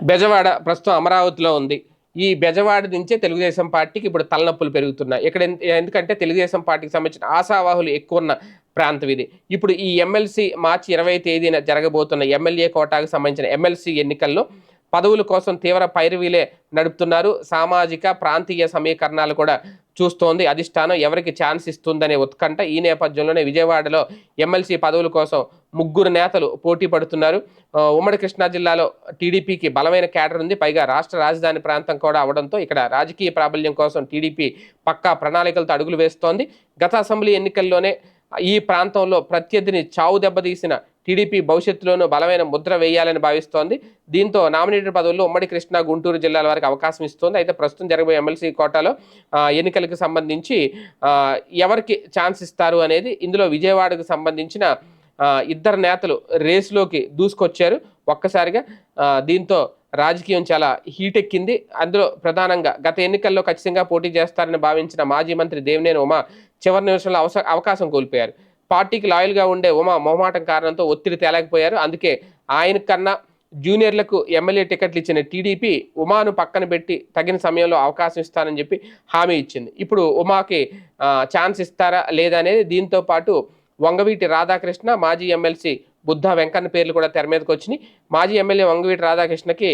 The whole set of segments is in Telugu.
బెజవాడ ప్రస్తుతం అమరావతిలో ఉంది. ఈ బెజవాడ నుంచే తెలుగుదేశం పార్టీకి ఇప్పుడు తలనొప్పులు పెరుగుతున్నాయి. ఇక్కడ ఎందుకంటే తెలుగుదేశం పార్టీకి సంబంధించిన ఆశావాహులు ఎక్కువ ఉన్న ప్రాంతం ఇది. ఇప్పుడు ఈ ఎమ్మెల్సీ మార్చి ఇరవై తేదీన జరగబోతున్న ఎమ్మెల్యే కోటాకు సంబంధించిన ఎమ్మెల్సీ ఎన్నికల్లో పదవుల కోసం తీవ్ర పైరవీలే నడుపుతున్నారు. సామాజిక ప్రాంతీయ సమీకరణాలు కూడా చూస్తోంది. అధిష్టానం ఎవరికి ఛాన్స్ ఇస్తుందనే ఉత్కంఠ ఈ నేపథ్యంలోనే విజయవాడలో ఎమ్మెల్సీ పదవుల కోసం ముగ్గురు నేతలు పోటీ పడుతున్నారు. ఉమ్మడి కృష్ణా జిల్లాలో టీడీపీకి బలమైన కేటర్ ఉంది. పైగా రాష్ట్ర రాజధాని ప్రాంతం కూడా అవడంతో ఇక్కడ రాజకీయ ప్రాబల్యం కోసం టీడీపీ పక్కా ప్రణాళికలతో అడుగులు వేస్తోంది. గత అసెంబ్లీ ఎన్నికల్లోనే ఈ ప్రాంతంలో ప్రత్యర్థిని చావు దెబ్బతీసిన టీడీపీ భవిష్యత్తులోనూ బలమైన ముద్ర వేయాలని భావిస్తోంది. దీంతో నామినేటెడ్ పదవుల్లో ఉమ్మడి కృష్ణా గుంటూరు జిల్లాల వారికి అవకాశం ఇస్తోంది. అయితే ప్రస్తుతం జరగబోయే ఎమ్మెల్సీ కోటాలో ఎన్నికలకు సంబంధించి ఎవరికి ఛాన్స్ ఇస్తారు అనేది ఇందులో విజయవాడకు సంబంధించిన ఇద్దరు నేతలు రేసులోకి దూసుకొచ్చారు. ఒక్కసారిగా దీంతో రాజకీయం చాలా హీట్ ఎక్కింది. అందులో ప్రధానంగా గత ఎన్నికల్లో ఖచ్చితంగా పోటీ చేస్తారని భావించిన మాజీ మంత్రి దేవినేని ఉమా చివరి నిమిషంలో అవస అవకాశం కోల్పోయారు. పార్టీకి లాయల్గా ఉండే ఉమా మొహమాటం కారణంతో ఒత్తిడి తేలేకపోయారు. అందుకే ఆయన కన్నా జూనియర్లకు ఎమ్మెల్యే టికెట్లు ఇచ్చిన టీడీపీ ఉమాను పక్కన పెట్టి తగిన సమయంలో అవకాశం ఇస్తానని చెప్పి హామీ ఇచ్చింది. ఇప్పుడు ఉమాకి ఛాన్స్ ఇస్తారా లేదా అనేది దీంతో పాటు వంగవీటి రాధాకృష్ణ మాజీ ఎమ్మెల్సీ బుద్ధ వెంకన్న పేర్లు కూడా తెర మీదకి వచ్చినాయి. మాజీ ఎమ్మెల్యే వంగవీటి రాధాకృష్ణకి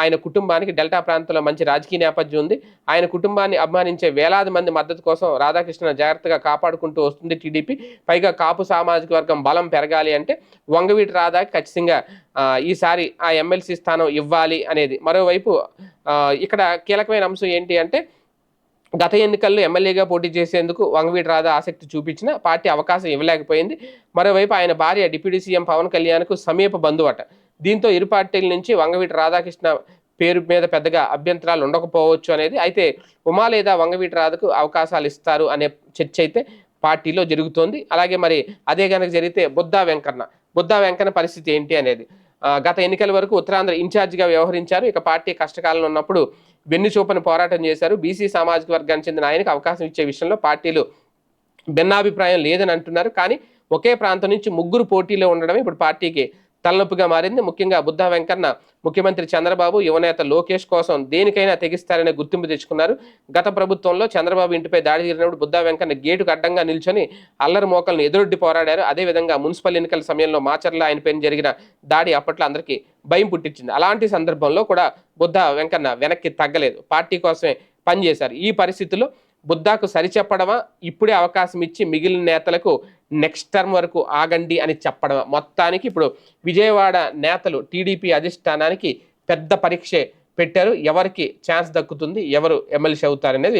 ఆయన కుటుంబానికి డెల్టా ప్రాంతంలో మంచి రాజకీయ నేపథ్యం ఉంది. ఆయన కుటుంబాన్ని అభిమానించే వేలాది మంది మద్దతు కోసం రాధాకృష్ణ జాగ్రత్తగా కాపాడుకుంటూ వస్తుంది టీడీపీ. పైగా కాపు సామాజిక వర్గం బలం పెరగాలి అంటే వంగవీటి రాధాకి ఖచ్చితంగా ఈసారి ఆ ఎమ్మెల్సీ స్థానం ఇవ్వాలి అనేది. మరోవైపు ఇక్కడ కీలకమైన అంశం ఏంటి అంటే గత ఎన్నికల్లో ఎమ్మెల్యేగా పోటీ చేసేందుకు వంగవీటి రాధా ఆసక్తి చూపించిన పార్టీ అవకాశం ఇవ్వలేకపోయింది. మరోవైపు ఆయన భార్య డిప్యూటీ సీఎం పవన్ కళ్యాణ్కు సమీప బంధువట. దీంతో ఇరు పార్టీల నుంచి వంగవీటి రాధాకృష్ణ పేరు మీద పెద్దగా అభ్యంతరాలు ఉండకపోవచ్చు అనేది. అయితే ఉమా లేదా వంగవీటి రాధకు అవకాశాలు ఇస్తారు అనే చర్చ అయితే పార్టీలో జరుగుతోంది. అలాగే మరి అదే కనుక జరిగితే బుద్ధా వెంకన్న. బుద్ధా వెంకన్న పరిస్థితి ఏంటి అనేది. గత ఎన్నికల వరకు ఉత్తరాంధ్ర ఇన్ఛార్జిగా వ్యవహరించారు. ఇక పార్టీ కష్టకాలంలో ఉన్నప్పుడు వెన్ను చూపని పోరాటం చేశారు. బీసీ సామాజిక వర్గానికి చెందిన ఆయనకు అవకాశం ఇచ్చే విషయంలో పార్టీలు భిన్నాభిప్రాయం లేదని అంటున్నారు. కానీ ఒకే ప్రాంతం నుంచి ముగ్గురు పోటీలో ఉండడమే ఇప్పుడు పార్టీకి తలనొప్పిగా మారింది. ముఖ్యంగా బుద్ధ వెంకన్న ముఖ్యమంత్రి చంద్రబాబు యువనేత లోకేష్ కోసం దేనికైనా తెగిస్తారనే గుర్తింపు తెచ్చుకున్నారు. గత ప్రభుత్వంలో చంద్రబాబు ఇంటిపై దాడి జరిగినప్పుడు బుద్ధ వెంకన్న గేటుకు అడ్డంగా నిల్చొని అల్లరి మోకలను ఎదురొడ్డి పోరాడారు. అదేవిధంగా మున్సిపల్ ఎన్నికల సమయంలో మాచర్ల ఆయనపైన జరిగిన దాడి అప్పట్లో అందరికీ భయం పుట్టించింది. అలాంటి సందర్భంలో కూడా బుద్ధ వెంకన్న వెనక్కి తగ్గలేదు. పార్టీ కోసమే పనిచేశారు. ఈ పరిస్థితుల్లో బుద్ధాకు సరిచెప్పడమా? ఇప్పుడే అవకాశం ఇచ్చి మిగిలిన నేతలకు నెక్స్ట్ టర్మ్ వరకు ఆగండి అని చెప్పడమా? మొత్తానికి ఇప్పుడు విజయవాడ నేతలు టీడీపీ అధిష్టానానికి పెద్ద పరీక్షే పెట్టారు. ఎవరికి ఛాన్స్ దక్కుతుంది? ఎవరు ఎమ్మెల్సీ అవుతారనేది